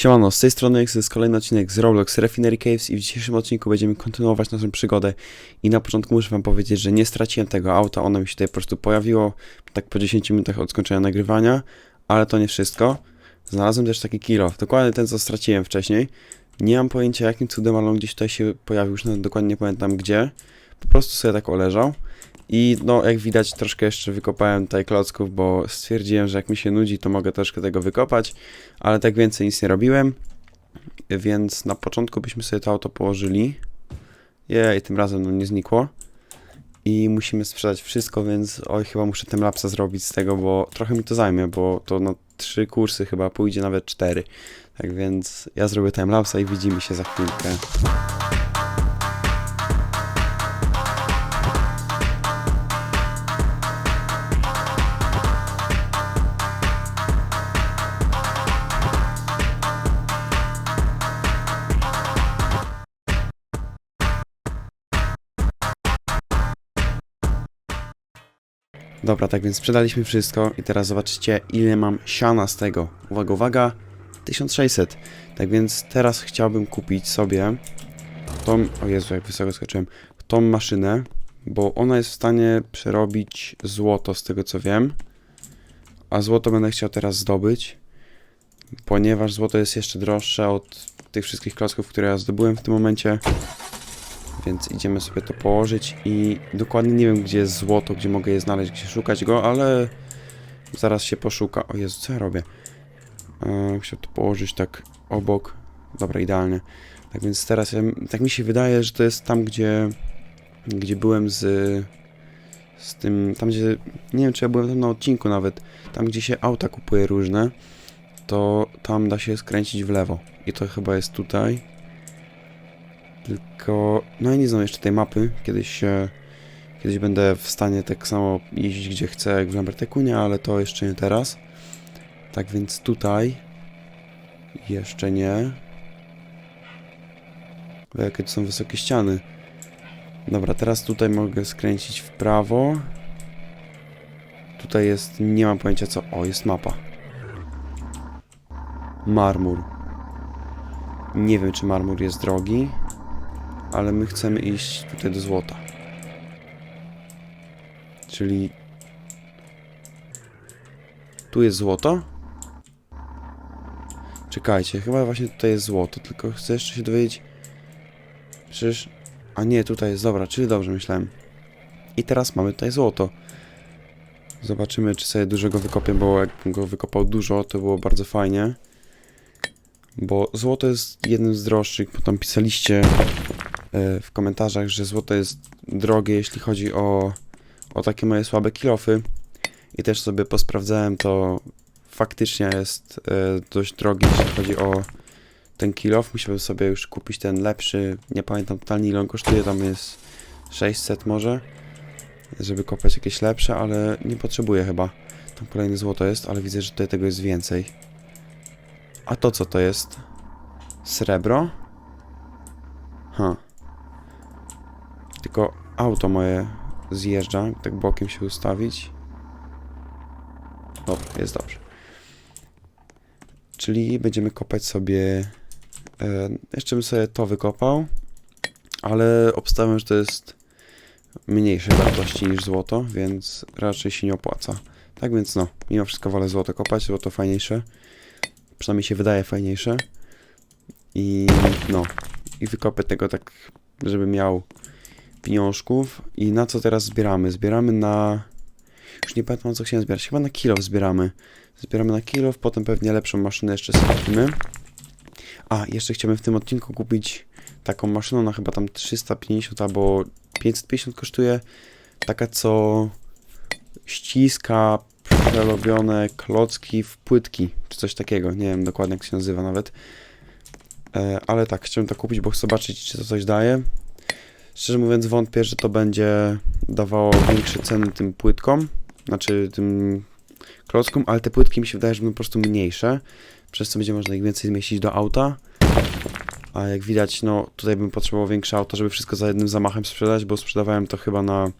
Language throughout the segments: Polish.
Siemano, z tej strony jest kolejny odcinek z Roblox Refinery Caves i w dzisiejszym odcinku będziemy kontynuować naszą przygodę i na początku muszę wam powiedzieć, że nie straciłem tego auta, ono mi się tutaj po prostu pojawiło tak po 10 minutach od skończenia nagrywania, ale to nie wszystko. Znalazłem też taki kilo, dokładnie ten co straciłem wcześniej. Nie mam pojęcia jakim cudem, ale on gdzieś tutaj się pojawił, już nawet dokładnie nie pamiętam gdzie. Po prostu sobie tak oleżał. I no, jak widać, troszkę jeszcze wykopałem tutaj klocków, bo stwierdziłem, że jak mi się nudzi, to mogę troszkę tego wykopać, ale tak więcej nic nie robiłem. Więc na początku byśmy sobie to auto położyli. Jej, tym razem no nie znikło. I musimy sprzedać wszystko, więc oj, chyba muszę tym lapsa zrobić z tego, bo trochę mi to zajmie, bo to na trzy kursy chyba pójdzie nawet cztery. Tak więc ja zrobię timelapsa i widzimy się za chwilkę. Dobra, tak więc sprzedaliśmy wszystko i teraz zobaczycie ile mam siana z tego. Uwaga, uwaga, 1600. Tak więc teraz chciałbym kupić sobie tą, o Jezu, jak wysoko skoczyłem, tą maszynę, bo ona jest w stanie przerobić złoto z tego co wiem. A złoto będę chciał teraz zdobyć, ponieważ złoto jest jeszcze droższe od tych wszystkich klocków, które ja zdobyłem w tym momencie. Więc idziemy sobie to położyć i dokładnie nie wiem gdzie jest złoto, gdzie mogę je znaleźć, gdzie szukać go, ale zaraz się poszuka. O Jezu, co ja robię? E, to położyć tak obok. Dobra, idealnie. Tak więc teraz, tak mi się wydaje, że to jest tam, gdzie, gdzie byłem z, z tym, tam gdzie, nie wiem czy ja byłem tam na odcinku nawet, tam gdzie się auta kupuje różne, to tam da się skręcić w lewo. I to chyba jest tutaj. Tylko, no ja nie znam jeszcze tej mapy. Kiedyś kiedyś będę w stanie tak samo jeździć gdzie chcę jak w Lambertekunie, ale to jeszcze nie teraz. Tak więc tutaj jeszcze nie. O, jakie to są wysokie ściany. Dobra, teraz tutaj mogę skręcić w prawo. Tutaj jest, nie mam pojęcia co. O, jest mapa. Marmur. Nie wiem, czy marmur jest drogi ale my chcemy iść tutaj do złota. Czyli tu jest złoto? Czekajcie, chyba właśnie tutaj jest złoto, tylko chcę jeszcze się dowiedzieć. Przecież. A nie, tutaj jest dobra, czyli dobrze myślałem. I teraz mamy tutaj złoto. Zobaczymy, czy sobie dużo go wykopię, bo jakbym go wykopał dużo, to było bardzo fajnie. Bo złoto jest jednym z droższych, bo tam pisaliście w komentarzach, że złoto jest drogie, jeśli chodzi o, o takie moje słabe kilofy. I też sobie posprawdzałem, to faktycznie jest e, dość drogi, jeśli chodzi o ten kilof. Musiałbym sobie już kupić ten lepszy. Nie pamiętam totalnie ile on kosztuje, tam jest 600 może, żeby kopać jakieś lepsze, ale nie potrzebuję chyba. Tam kolejne złoto jest, ale widzę, że tutaj tego jest więcej. A to co to jest? Srebro? Ha. Auto moje zjeżdża, tak bokiem się ustawić. Dobra, jest dobrze. Czyli będziemy kopać sobie. E, jeszcze bym sobie to wykopał, ale obstawiam, że to jest mniejszej wartości niż złoto, więc raczej się nie opłaca. Tak więc no, mimo wszystko wolę złoto kopać, złoto fajniejsze. Przynajmniej się wydaje fajniejsze. I no, i wykopię tego tak, żeby miał pieniążków. I na co teraz zbieramy? Zbieramy na... Już nie pamiętam, na co chciałem zbierać. Chyba na kilo zbieramy. Zbieramy na kilo, potem pewnie lepszą maszynę jeszcze skupimy. A, jeszcze chciałbym w tym odcinku kupić taką maszynę, ona chyba tam 350 albo 550 kosztuje. Taka, co ściska przerobione klocki w płytki, czy coś takiego. Nie wiem dokładnie, jak się nazywa nawet. E, ale tak, chciałem to kupić, bo chcę zobaczyć, czy to coś daje. Szczerze mówiąc, wątpię, że to będzie dawało większe ceny tym płytkom, znaczy tym klockom, ale te płytki mi się wydaje, że będą po prostu mniejsze, przez co będzie można ich więcej zmieścić do auta. A jak widać, no tutaj bym potrzebował większe auto, żeby wszystko za jednym zamachem sprzedać, bo sprzedawałem to chyba na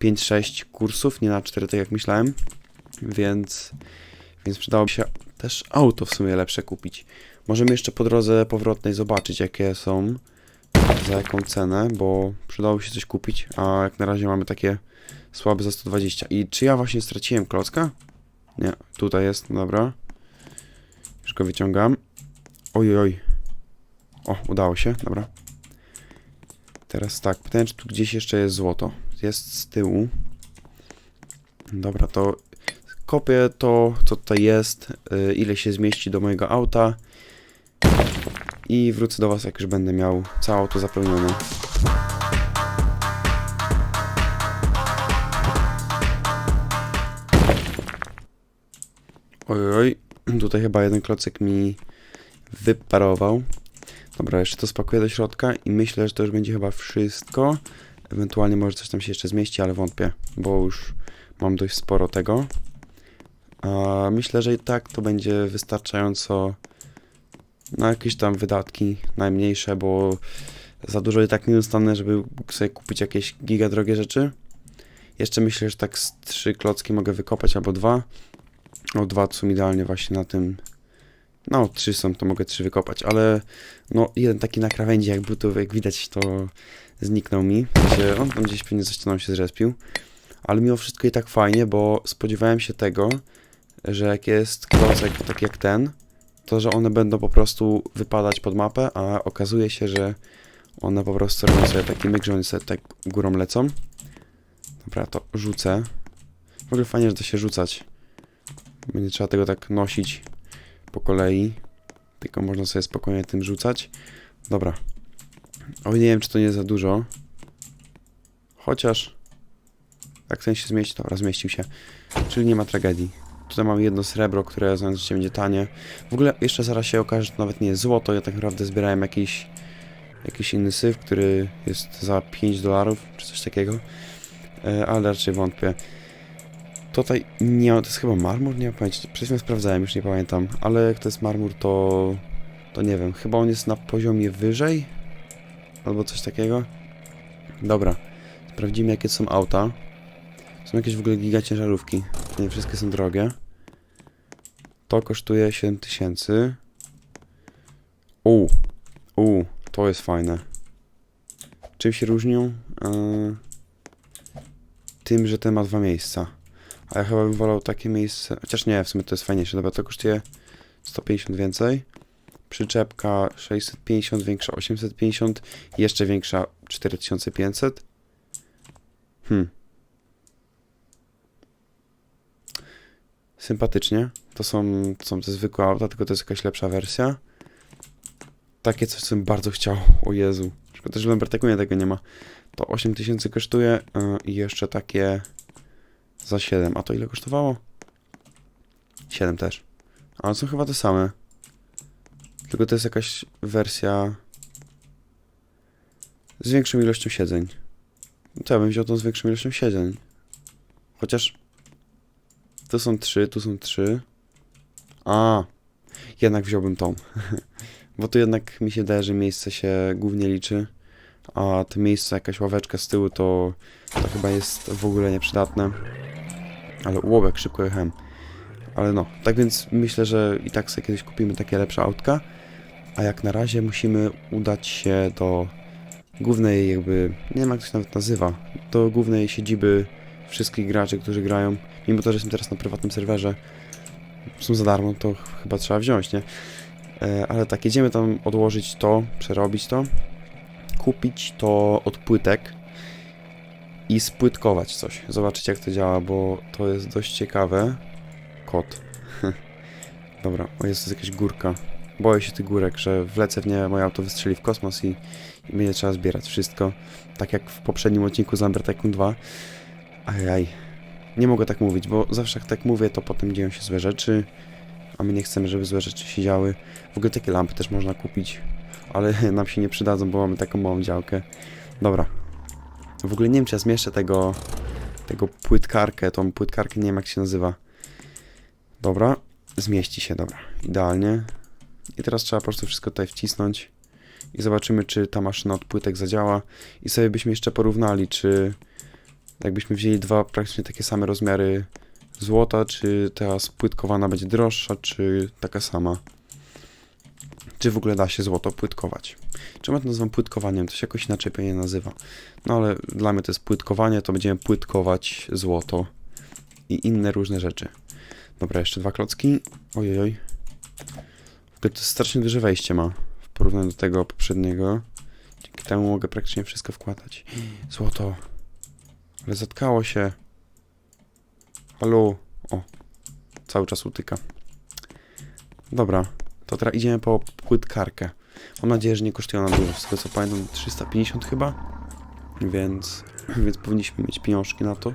5-6 kursów, nie na 4, tak jak myślałem. Więc, więc przydałoby się też auto w sumie lepsze kupić. Możemy jeszcze po drodze powrotnej zobaczyć, jakie są, za jaką cenę, bo przydało się coś kupić, a jak na razie mamy takie słabe za 120. I czy ja właśnie straciłem klocka? Nie, tutaj jest, dobra. Już go wyciągam. Oj, oj. O, udało się, dobra. Teraz tak, pytanie, czy tu gdzieś jeszcze jest złoto. Jest z tyłu. Dobra, to kopię to, co tutaj jest, y, ile się zmieści do mojego auta i wrócę do Was, jak już będę miał całe auto zapełnione. Oj, oj, tutaj chyba jeden klocek mi wyparował. Dobra, jeszcze to spakuję do środka i myślę, że to już będzie chyba wszystko. Ewentualnie może coś tam się jeszcze zmieści, ale wątpię, bo już mam dość sporo tego. A myślę, że i tak to będzie wystarczająco na jakieś tam wydatki najmniejsze, bo za dużo i tak nie dostanę, żeby sobie kupić jakieś giga drogie rzeczy. Jeszcze myślę, że tak z trzy klocki mogę wykopać albo dwa. O dwa to są idealnie właśnie na tym. No, trzy są, to mogę trzy wykopać, ale no jeden taki na krawędzi, jak był to, jak widać, to zniknął mi. On tam gdzieś pewnie za ścianą się zrespił. Ale mimo wszystko i tak fajnie, bo spodziewałem się tego, że jak jest klocek taki jak ten, to że one będą po prostu wypadać pod mapę, a okazuje się, że one po prostu robią sobie taki myk, że one sobie tak górą lecą. Dobra, to rzucę. W ogóle fajnie, że da się rzucać. Będzie trzeba tego tak nosić po kolei. Tylko można sobie spokojnie tym rzucać. Dobra. Oj, nie wiem, czy to nie za dużo. Chociaż... Jak ten się zmieści, dobra, zmieścił się. Czyli nie ma tragedii. Tutaj mamy jedno srebro, które znając życie będzie tanie. W ogóle jeszcze zaraz się okaże, że to nawet nie jest złoto. Ja tak naprawdę zbierałem jakiś, jakiś inny syf, który jest za 5 dolarów, czy coś takiego. E, ale raczej wątpię. Tutaj nie to jest chyba marmur, nie mam pojęcia. Przed chwilą sprawdzałem, już nie pamiętam. Ale jak to jest marmur, to... To nie wiem, chyba on jest na poziomie wyżej? Albo coś takiego? Dobra. Sprawdzimy, jakie są auta. Są jakieś w ogóle giga ciężarówki. Nie wszystkie są drogie. To kosztuje 7000. U, u, to jest fajne. Czym się różnią? Yy, tym, że ten ma dwa miejsca. A ja chyba bym wolał takie miejsce. Chociaż nie, w sumie to jest fajniejsze. Dobra, to kosztuje 150 więcej. Przyczepka 650, większa 850, jeszcze większa 4500. Hmm. Sympatycznie. To są, są te zwykłe auta, tylko to jest jakaś lepsza wersja. Takie coś, co bym bardzo chciał. O Jezu. Szkoda, że w Lambertakunie tego nie ma. To 8000 kosztuje yy, i jeszcze takie za 7. A to ile kosztowało? 7 też. Ale są chyba te same. Tylko to jest jakaś wersja z większą ilością siedzeń. To ja bym wziął tą z większą ilością siedzeń. Chociaż tu są trzy, tu są trzy. A, jednak wziąłbym tą. Bo tu jednak mi się wydaje, że miejsce się głównie liczy. A to miejsce, jakaś ławeczka z tyłu, to, to chyba jest w ogóle nieprzydatne. Ale łobek, szybko jechałem. Ale no, tak więc myślę, że i tak sobie kiedyś kupimy takie lepsze autka. A jak na razie musimy udać się do głównej jakby, nie wiem jak to się nawet nazywa, do głównej siedziby wszystkich graczy, którzy grają. Mimo to, że jestem teraz na prywatnym serwerze, są za darmo, to chyba trzeba wziąć, nie? E, ale tak, jedziemy tam odłożyć to, przerobić to, kupić to od płytek i spłytkować coś. Zobaczyć jak to działa, bo to jest dość ciekawe. Kot. Dobra, o jest jakaś górka. Boję się tych górek, że wlecę w nie, moje auto wystrzeli w kosmos i, i będzie trzeba zbierać wszystko. Tak jak w poprzednim odcinku z Amber Tycoon 2. Ajaj. Nie mogę tak mówić, bo zawsze jak tak mówię, to potem dzieją się złe rzeczy, a my nie chcemy, żeby złe rzeczy się działy. W ogóle takie lampy też można kupić, ale nam się nie przydadzą, bo mamy taką małą działkę. Dobra. W ogóle nie wiem, czy ja zmieszczę tego, tego płytkarkę, tą płytkarkę, nie wiem jak się nazywa. Dobra, zmieści się, dobra, idealnie. I teraz trzeba po prostu wszystko tutaj wcisnąć i zobaczymy, czy ta maszyna od płytek zadziała. I sobie byśmy jeszcze porównali, czy jakbyśmy wzięli dwa praktycznie takie same rozmiary złota, czy ta spłytkowana będzie droższa, czy taka sama. Czy w ogóle da się złoto płytkować. Czemu to nazywam płytkowaniem? To się jakoś inaczej pewnie nazywa. No ale dla mnie to jest płytkowanie, to będziemy płytkować złoto i inne różne rzeczy. Dobra, jeszcze dwa klocki. Ojej. W ogóle to strasznie duże wejście ma w porównaniu do tego poprzedniego. Dzięki temu mogę praktycznie wszystko wkładać. Złoto. Ale zatkało się. Halo. O. Cały czas utyka. Dobra. To teraz idziemy po płytkarkę. Mam nadzieję, że nie kosztuje ona dużo. Z tego co pamiętam 350 chyba. Więc, więc powinniśmy mieć pieniążki na to.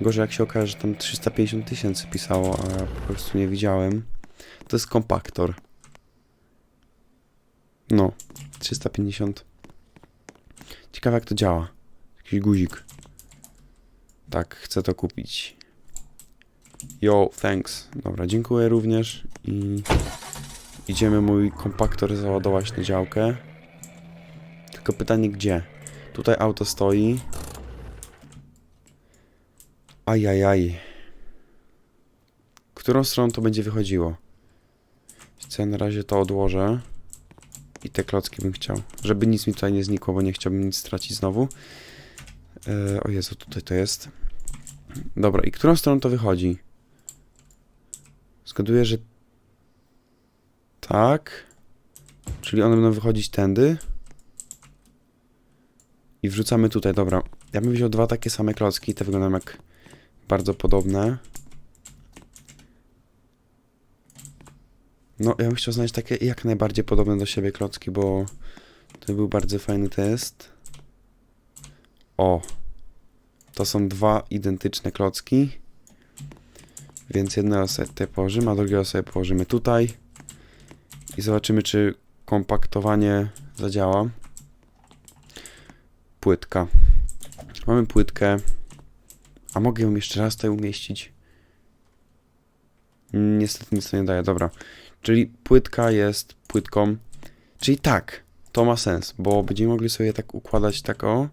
Gorzej jak się okaże, że tam 350 tysięcy pisało, a ja po prostu nie widziałem. To jest kompaktor. No, 350. Ciekawe jak to działa. Jakiś guzik. Tak, chcę to kupić. Yo, thanks. Dobra, dziękuję również i idziemy mój kompaktor załadować na działkę. Tylko pytanie gdzie? Tutaj auto stoi. Ajajaj. Którą stroną to będzie wychodziło? Ja na razie to odłożę. I te klocki bym chciał. Żeby nic mi tutaj nie znikło, bo nie chciałbym nic stracić znowu. E, o Jezu, tutaj to jest. Dobra, i którą stroną to wychodzi? Zgaduję, że tak. Czyli one będą wychodzić tędy. I wrzucamy tutaj, dobra. Ja bym wziął dwa takie same klocki, te wyglądają jak bardzo podobne. No, ja bym chciał znaleźć takie jak najbardziej podobne do siebie klocki, bo to był bardzo fajny test. O! To są dwa identyczne klocki. Więc jednego sobie położymy, a drugiego sobie położymy tutaj. I zobaczymy, czy kompaktowanie zadziała. Płytka. Mamy płytkę. A mogę ją jeszcze raz tutaj umieścić? Niestety nic to nie daje, dobra. Czyli płytka jest płytką. Czyli tak, to ma sens, bo będziemy mogli sobie tak układać tak o.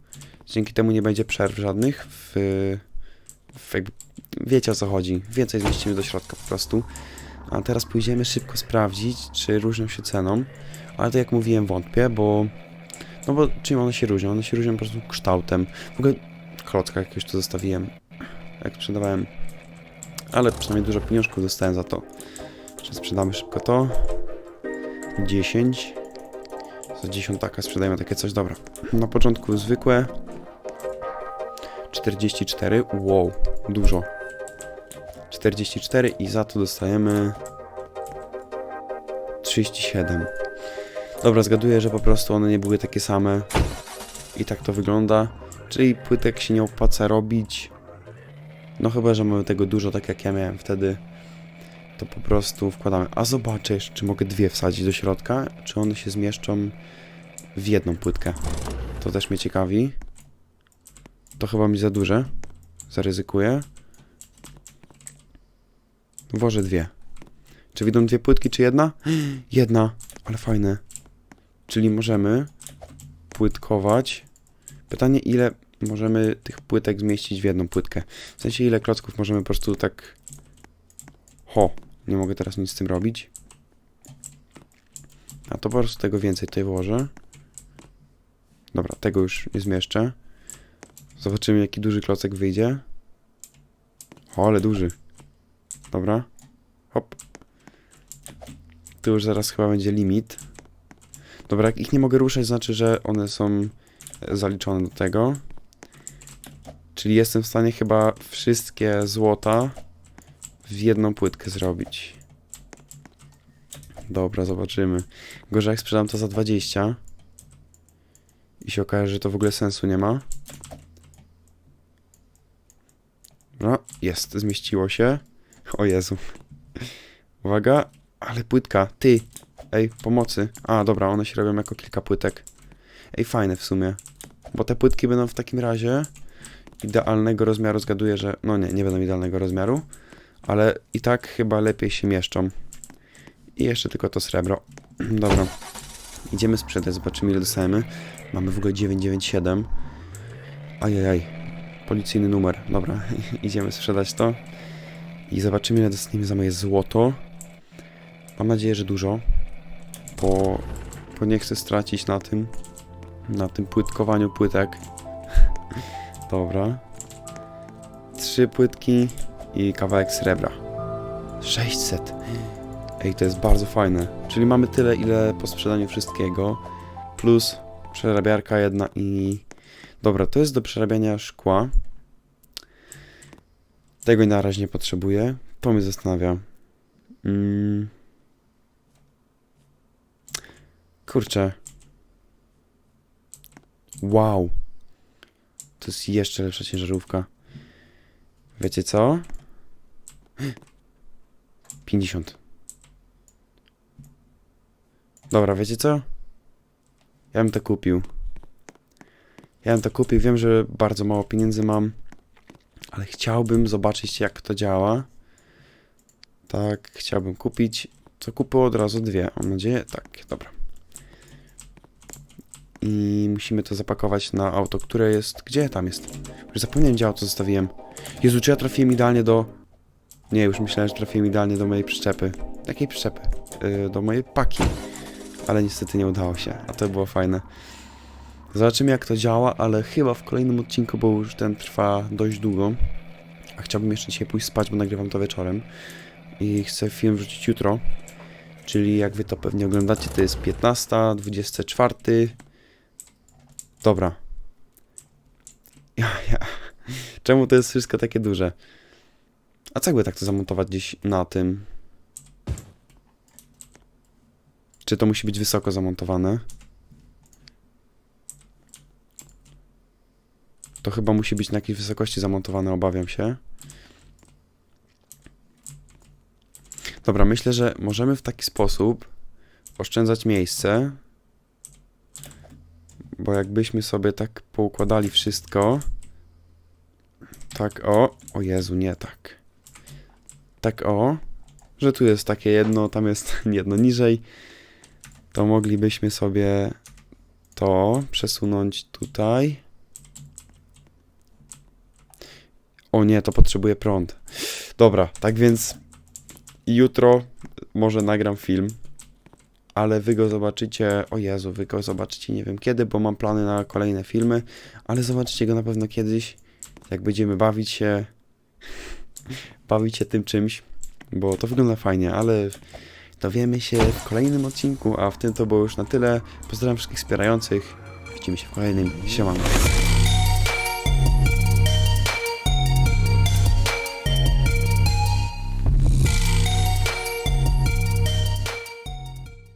Dzięki temu nie będzie przerw żadnych w, w jakby, wiecie o co chodzi. Więcej zmieścimy do środka po prostu. A teraz pójdziemy szybko sprawdzić, czy różnią się ceną. Ale to jak mówiłem wątpię, bo no bo czym one się różnią? One się różnią po prostu kształtem. W ogóle klocka jakiegoś tu zostawiłem, jak sprzedawałem. Ale przynajmniej dużo pieniążków dostałem za to. Czy sprzedamy szybko to? 10. Za 10 taka sprzedajemy takie coś, dobra. Na początku zwykłe. 44, wow, dużo. 44 i za to dostajemy 37. Dobra, zgaduję, że po prostu one nie były takie same. I tak to wygląda. Czyli płytek się nie opłaca robić. No chyba, że mamy tego dużo, tak jak ja miałem wtedy. To po prostu wkładamy. A zobaczę jeszcze, czy mogę dwie wsadzić do środka. Czy one się zmieszczą w jedną płytkę. To też mnie ciekawi. To chyba mi za duże. Zaryzykuję. Włożę dwie. Czy widzą dwie płytki, czy jedna? Jedna, ale fajne. Czyli możemy płytkować. Pytanie, ile możemy tych płytek zmieścić w jedną płytkę. W sensie, ile klocków możemy po prostu tak... Ho, nie mogę teraz nic z tym robić. A to po prostu tego więcej tutaj włożę. Dobra, tego już nie zmieszczę. Zobaczymy, jaki duży klocek wyjdzie. O, ale duży. Dobra. Hop. Tu już zaraz chyba będzie limit. Dobra, jak ich nie mogę ruszać, znaczy, że one są zaliczone do tego. Czyli jestem w stanie chyba wszystkie złota w jedną płytkę zrobić. Dobra, zobaczymy. Gorzej jak sprzedam to za 20 i się okaże, że to w ogóle sensu nie ma. Dobra, jest, zmieściło się. O Jezu. Uwaga, ale płytka, ty. Ej, pomocy. A, dobra, one się robią jako kilka płytek. Ej, fajne w sumie. Bo te płytki będą w takim razie idealnego rozmiaru. Zgaduję, że... No nie, nie będą idealnego rozmiaru. Ale i tak chyba lepiej się mieszczą. I jeszcze tylko to srebro. Dobra. Idziemy sprzedać, zobaczymy ile dostajemy. Mamy w ogóle 997. Ajajaj. Policyjny numer. Dobra, idziemy sprzedać to. I zobaczymy, ile dostaniemy za moje złoto. Mam nadzieję, że dużo. Bo, bo nie chcę stracić na tym. Na tym płytkowaniu płytek. Dobra. Trzy płytki i kawałek srebra. 600. Ej, to jest bardzo fajne. Czyli mamy tyle, ile po sprzedaniu wszystkiego. Plus przerabiarka jedna i... Dobra, to jest do przerabiania szkła. Tego na razie nie potrzebuję. To mnie zastanawia. Mm. Kurczę. Wow. To jest jeszcze lepsza ciężarówka. Wiecie co? 50. Dobra, wiecie co? Ja bym to kupił. Ja bym to kupił. Wiem, że bardzo mało pieniędzy mam, ale chciałbym zobaczyć, jak to działa. Tak, chciałbym kupić. To kupię od razu dwie. Mam nadzieję. Tak, dobra. I musimy to zapakować na auto, które jest. Gdzie tam jest? Już zapomniałem, gdzie auto zostawiłem. Jezu, czy ja trafiłem idealnie do. Nie, już myślałem, że trafiłem idealnie do mojej przyczepy. Jakiej przyczepy? Yy, do mojej paki. Ale niestety nie udało się, a to było fajne. Zobaczymy jak to działa, ale chyba w kolejnym odcinku, bo już ten trwa dość długo. A chciałbym jeszcze dzisiaj pójść spać, bo nagrywam to wieczorem. I chcę film wrzucić jutro. Czyli jak wy to pewnie oglądacie, to jest 15, 24. Dobra. Ja, ja. Czemu to jest wszystko takie duże? A co jakby tak to zamontować gdzieś na tym? Czy to musi być wysoko zamontowane? To chyba musi być na jakiejś wysokości zamontowane, obawiam się. Dobra, myślę, że możemy w taki sposób oszczędzać miejsce. Bo jakbyśmy sobie tak poukładali wszystko. Tak o. O Jezu, nie tak. Tak o. Że tu jest takie jedno, tam jest jedno niżej. To moglibyśmy sobie to przesunąć tutaj. O nie, to potrzebuje prąd. Dobra, tak więc jutro może nagram film, ale wy go zobaczycie, o Jezu, wy go zobaczycie nie wiem kiedy, bo mam plany na kolejne filmy, ale zobaczycie go na pewno kiedyś, jak będziemy bawić się, bawić się tym czymś, bo to wygląda fajnie, ale dowiemy się w kolejnym odcinku, a w tym to było już na tyle. Pozdrawiam wszystkich wspierających, widzimy się w kolejnym, siemano.